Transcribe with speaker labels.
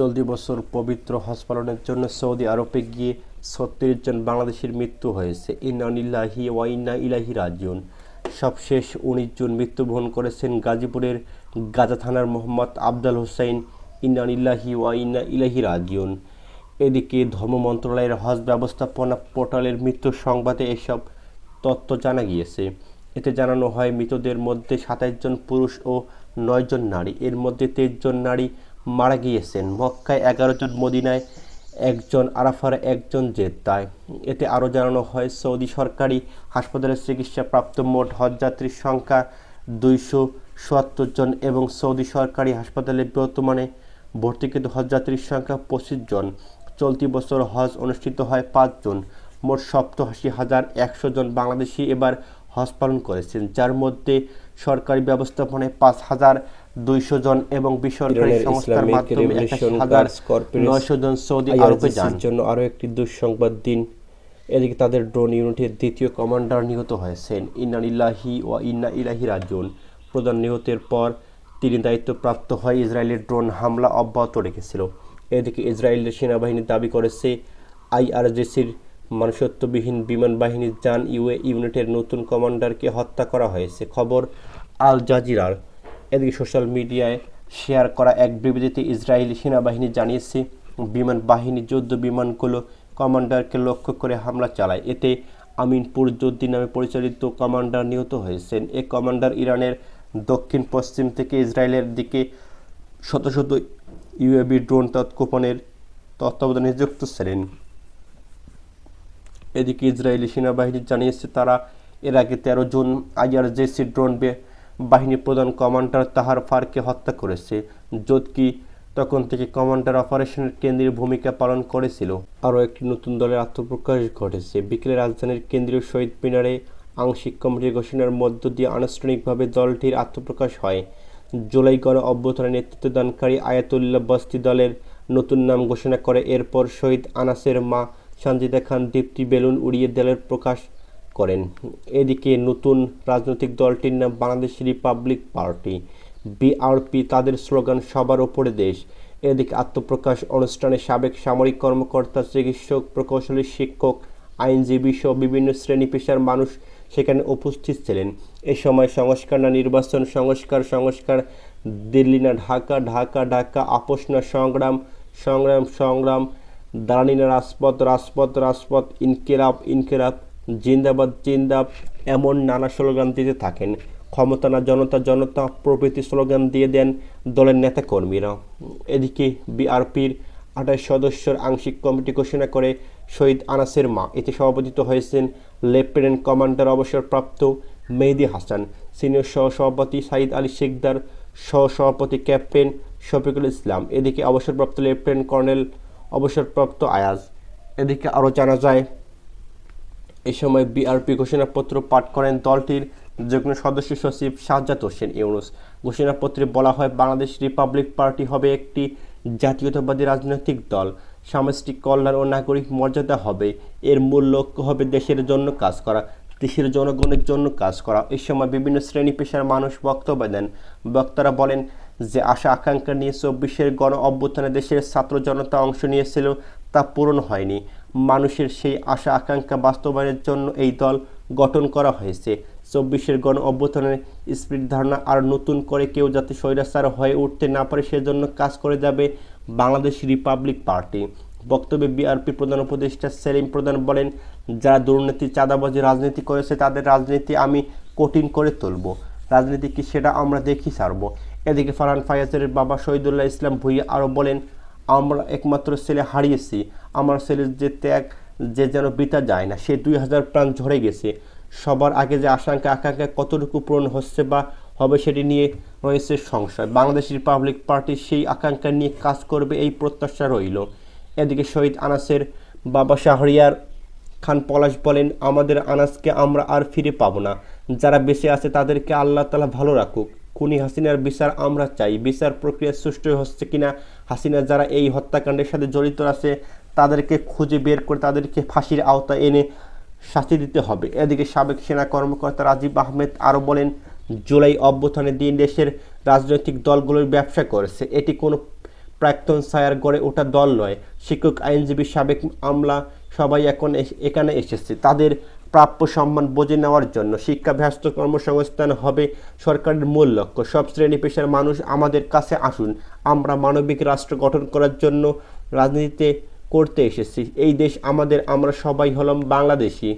Speaker 1: চলতি বছর পবিত্র হজ পালনের জন্য সৌদি আরবে গিয়ে ছত্রিশ জন বাংলাদেশির মৃত্যু হয়েছে। ইন্নানিল্লাহি ওয়াইনা ইলাহি রাজিউন। সবশেষ উনিশ জন মৃত্যুবরণ করেছেন গাজীপুরের গাজা থানার মোহাম্মদ আবদাল হোসাইন ইন্নানিল্লাহি ওয়াইনা ইলাহি রাজিউন। এদিকে ধর্ম মন্ত্রণালয়ের হজ ব্যবস্থাপনা পোর্টালের মৃত্যুর সংবাদে এসব তথ্য জানা গিয়েছে। এতে জানানো হয়, মৃতদের মধ্যে সাতাইশ জন পুরুষ ও নয় জন নারী। এর মধ্যে তেইশ জন নারী মারা গিয়েছেন। মক্কায় এগারো জন মদিনায়, একজন আরাফার, একজন জেদ্দায়। এতে আরও জানানো হয়, সৌদি সরকারি হাসপাতালে চিকিৎসাপ্রাপ্ত মোট হজযাত্রীর সংখ্যা দুইশো চুয়াত্তর জন এবং সৌদি সরকারি হাসপাতালে বর্তমানে ভর্তিকৃত হজযাত্রীর সংখ্যা পঁচিশ জন। চলতি বছর হজ অনুষ্ঠিত হয় পাঁচজন মোট সপ্তাশি হাজার একশো জন বাংলাদেশি এবার হজ পালন করেছেন, যার মধ্যে সরকারি ব্যবস্থাপনায় পাঁচ হাজার দুইশো জন এবং বেসরকারি
Speaker 2: ইরানের
Speaker 1: সংস্থার
Speaker 2: ইসলামিক
Speaker 1: মাধ্যমে একাশি
Speaker 2: রেভলিউশন
Speaker 1: হাজার
Speaker 2: গার্ডস কর্পোরেশন
Speaker 1: নয়শো জন সৌদি আরবে
Speaker 2: আরবে
Speaker 1: যান।
Speaker 2: জন্য আরও একটি দুঃসংবাদ দিন।
Speaker 1: এদিকে তাদের ড্রোন ইউনিটের দ্বিতীয় কমান্ডার নিহত হয়েছেন। ইন্নানিল্লাহি ও ইন্না ইলাহি রাজন প্রধান নিহতের পর তিনি দায়িত্বপ্রাপ্ত হয় ইসরায়েলের ড্রোন হামলা অব্যাহত রেখেছিল। এদিকে ইসরায়েলের সেনাবাহিনী দাবি করেছে আইআরজেসির মানুষত্ববিহীন বিমান বাহিনীর যান ইউএ ইউনিটের নতুন কমান্ডারকে হত্যা করা হয়েছে। খবর আল জাজিরার। এদিকে সোশ্যাল মিডিয়ায় শেয়ার করা এক বিবৃতিতে ইসরায়েলি সেনাবাহিনী জানিয়েছে, বিমান বাহিনী যুদ্ধ বিমানগুলো কমান্ডারকে লক্ষ্য করে হামলা চালায়। এতে আমিনপুর যুদ্ধি নামে পরিচালিত কমান্ডার নিহত হয়েছেন। এ কমান্ডার ইরানের দক্ষিণ পশ্চিম থেকে ইসরায়েলের দিকে শত শত ইউএবি ড্রোন তৎকোপনের তত্ত্বাবধানে নিযুক্ত ছিলেন। এদিকে ইসরায়েলি সেনাবাহিনী জানিয়েছে, তারা এর আগে তেরো জুন আইআরজেসি ড্রোন বে- বাহিনীর প্রধান কমান্ডার তাহার ফারকে হত্যা করেছে। যদকি তখন থেকে কমান্ডার অপারেশনের কেন্দ্রীয় ভূমিকা পালন করেছিল। আরও একটি নতুন দলের আত্মপ্রকাশ ঘটেছে। বিকেলে রাজধানীর কেন্দ্রীয় শহীদ মিনারে আংশিক কমিটি ঘোষণার মধ্য দিয়ে আনুষ্ঠানিকভাবে দলটির আত্মপ্রকাশ হয়। জুলাই গণ নেতৃত্ব দানকারী আয়াতুল্লাহ বস্তি দলের নতুন নাম ঘোষণা করে। এরপর শহীদ আনাসের মা সঞ্জিদা খান দীপ্তি বেলুন উড়িয়ে দলের প্রকাশ করেন। এদিকে নতুন রাজনৈতিক দলটির নাম বাংলাদেশ রিপাবলিক পার্টি বিআরপি তাদের স্লোগান, সবার ওপরে দেশ। এদিকে আত্মপ্রকাশ অনুষ্ঠানে সাবেক সামরিক কর্মকর্তা, চিকিৎসক, প্রকৌশলী, শিক্ষক, আইনজীবী সহ বিভিন্ন শ্রেণি পেশার মানুষ সেখানে উপস্থিত ছিলেন। এ সময় সংস্কার না নির্বাচন, সংস্কার সংস্কার, দিল্লি না ঢাকা ঢাকা ঢাকা, আপোষ না সংগ্রাম সংগ্রাম সংগ্রাম দাঁড়ানি না রাজপথ রাজপথ রাজপথ, ইনকিলাব ইনকিলাব জিন্দাবাদ জিন্দাব এমন নানা স্লোগান দিতে থাকেন। ক্ষমতা না, জনতা জনতা প্রভৃতি স্লোগান দিয়ে দেন দলের নেতাকর্মীরা। এদিকে বিআরপির আঠাশ সদস্যের আংশিক কমিটি ঘোষণা করে শহীদ আনাসের মা। এতে সভাপতিত্ব হয়েছেন লেফটেন্যান্ট কমান্ডার অবসরপ্রাপ্ত মেহেদি হাসান, সিনিয়র সহসভাপতি সাইদ আলী শেখদার, সহসভাপতি ক্যাপ্টেন শফিকুল ইসলাম। এদিকে অবসরপ্রাপ্ত লেফটেন্যান্ট কর্নেল অবসরপ্রাপ্ত আয়াজ। এদিকে আরও জানা যায় এ সময় বিআরপি ঘোষণাপত্র পাঠ করেন দলটির যুগ্ম সদস্য সচিব সাজ্জাদ হোসেন ইউনুস। ঘোষণাপত্রে বলা হয়, বাংলাদেশ রিপাবলিক পার্টি হবে একটি জাতীয়তাবাদী রাজনৈতিক দল। সামষ্টিক কল্যাণ ও নাগরিক মর্যাদা হবে, এর মূল লক্ষ্য হবে দেশের জন্য কাজ করা, দেশের জনগণের জন্য কাজ করা। এই সময় বিভিন্ন শ্রেণি পেশার মানুষ বক্তব্য দেন। বক্তারা বলেন যে, আশা আকাঙ্ক্ষা নিয়ে চব্বিশের গণ অভ্যুত্থানে দেশের ছাত্র জনতা অংশ নিয়েছিল, তা পূরণ হয়নি। মানুষের সেই আশা, আকাঙ্ক্ষা বাস্তবায়নের জন্য এই দল গঠন করা হয়েছে। চব্বিশের গণ অভ্যুত্থানের স্পিরিট ধারণা আর নতুন করে কেউ যাতে স্বৈরাচার হয়ে উঠতে না পারে সেজন্য কাজ করে যাবে বাংলাদেশ রিপাবলিক পার্টি। বক্তব্যে বিআরপি প্রধান উপদেষ্টা সেলিম প্রধান বলেন, যারা দুর্নীতি, চাঁদাবাজি, রাজনীতি করেছে তাদের রাজনীতি আমি কঠিন করে তুলব। রাজনীতি কি সেটা আমরা দেখি ছাড়ব। এদিকে ফারহান ফায়াজের বাবা শহীদুল্লাহ ইসলাম ভুইয়া আরও বলেন আমরা একমাত্র ছেলে হারিয়েছি। আমার ছেলের যে ত্যাগ, যে যেন বৃথা যায় না, সে দুই হাজার প্রাণ ঝরে গেছে। সবার আগে যে আশঙ্কা, আকাঙ্ক্ষা কতটুকু পূরণ হচ্ছে বা হবে সেটি নিয়ে রয়েছে সংশয়। বাংলাদেশ রিপাবলিক পার্টি সেই আকাঙ্ক্ষা নিয়ে কাজ করবে এই প্রত্যাশা রইল। এদিকে শহীদ আনাসের বাবা শাহরিয়ার খান পলাশ বলেন, আমাদের আনাসকে আমরা আর ফিরে পাবো না। যারা বেঁচে আছে তাদেরকে আল্লাহ তালা ভালো রাখুক। খুনি হাসিনার বিচার আমরা চাই। বিচার প্রক্রিয়া সুষ্ঠু হচ্ছে কিনা, হাসিনা যারা এই হত্যাকাণ্ডের সাথে জড়িত আছে, তাদেরকে খুঁজে বের করে তাদেরকে ফাঁসির আওতায় এনে শাস্তি দিতে হবে। এদিকে সাবেক সেনা কর্মকর্তা রাজীব আহমেদ আরও বলেন, জুলাই অভ্যুত্থানের দিন দেশের রাজনৈতিক দলগুলোর ব্যবসা করেছে। এটি কোনো প্রাক্তন সায়ার গড়ে ওঠা দল নয়। শিক্ষক, আইনজীবী, সাবেক আমলা সবাই এখন এখানে এসেছে। তাদের প্রাপ্য সম্মান বোঝে নেওয়ার জন্য শিক্ষা ব্যস্ত কর্মসংস্থান হবে সরকারের মূল লক্ষ্য। সব শ্রেণি পেশার মানুষ আমাদের কাছে আসুন। আমরা মানবিক রাষ্ট্র গঠন করার জন্য রাজনীতিতে করতে এসেছি। এই দেশ আমাদের, আমরা সবাই হলাম বাংলাদেশি।